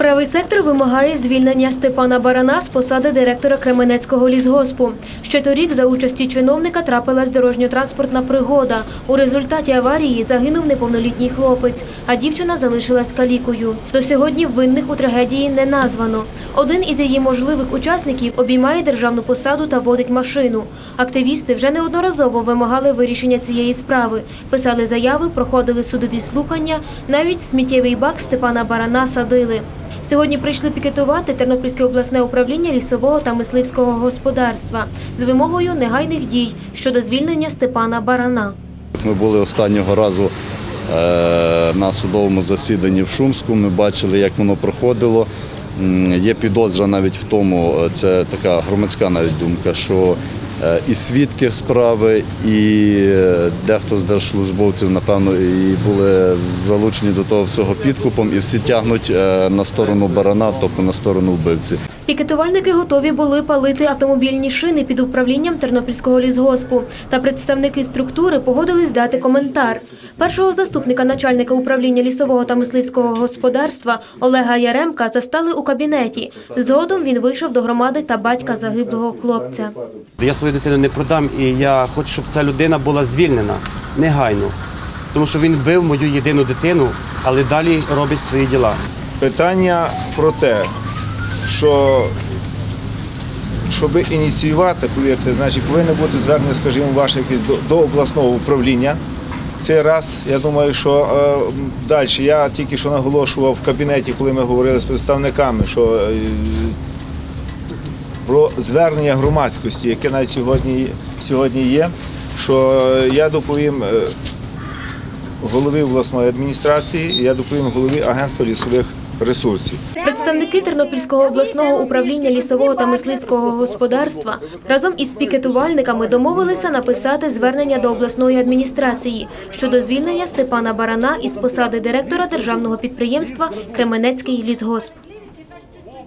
Правий сектор вимагає звільнення Степана Барана з посади директора Кременецького лісгоспу. Ще торік за участі чиновника трапилась дорожньо-транспортна пригода. У результаті аварії загинув неповнолітній хлопець, а дівчина залишилась калікою. До сьогодні винних у трагедії не названо. Один із її можливих учасників обіймає державну посаду та водить машину. Активісти вже неодноразово вимагали вирішення цієї справи. Писали заяви, проходили судові слухання. Навіть сміттєвий бак Степана Барана садили. Сьогодні прийшли пікетувати Тернопільське обласне управління лісового та мисливського господарства з вимогою негайних дій щодо звільнення Степана Барана. Ми були останнього разу е, на судовому засіданні в Шумську. Ми бачили, як воно проходило. Є підозра навіть в тому, е, це така громадська навіть думка, що і свідки справи, і е, дехто з держслужбовців, напевно, і були залучені до того всього підкупом, і всі тягнуть е, на сторону барана, тобто на сторону вбивці. Пікетувальники готові були палити автомобільні шини під управлінням Тернопільського лісгоспу. Та представники структури погодились дати коментар. Першого заступника начальника управління лісового та мисливського господарства Олега Яремка застали у кабінеті. Згодом він вийшов до громади та батька загиблого хлопця. Я свою дитину не продам, і я хочу, щоб ця людина була звільнена негайно. Тому що він вбив мою єдину дитину, але далі робить свої діла. Питання про те, що щоб ініціювати, повірте, значить повинно бути звернення, скажімо, ваше якесь до, до обласного управління. Цей раз я думаю, що е, далі я тільки що наголошував в кабінеті, коли ми говорили з представниками, що е, про звернення громадськості, яке навіть сьогодні, сьогодні є, що е, я доповім е, голові обласної адміністрації, я доповім голові агентства лісових ресурсів. Представники Тернопільського обласного управління лісового та мисливського господарства разом із пікетувальниками домовилися написати звернення до обласної адміністрації щодо звільнення Степана Барана із посади директора державного підприємства Кременецький лісгосп.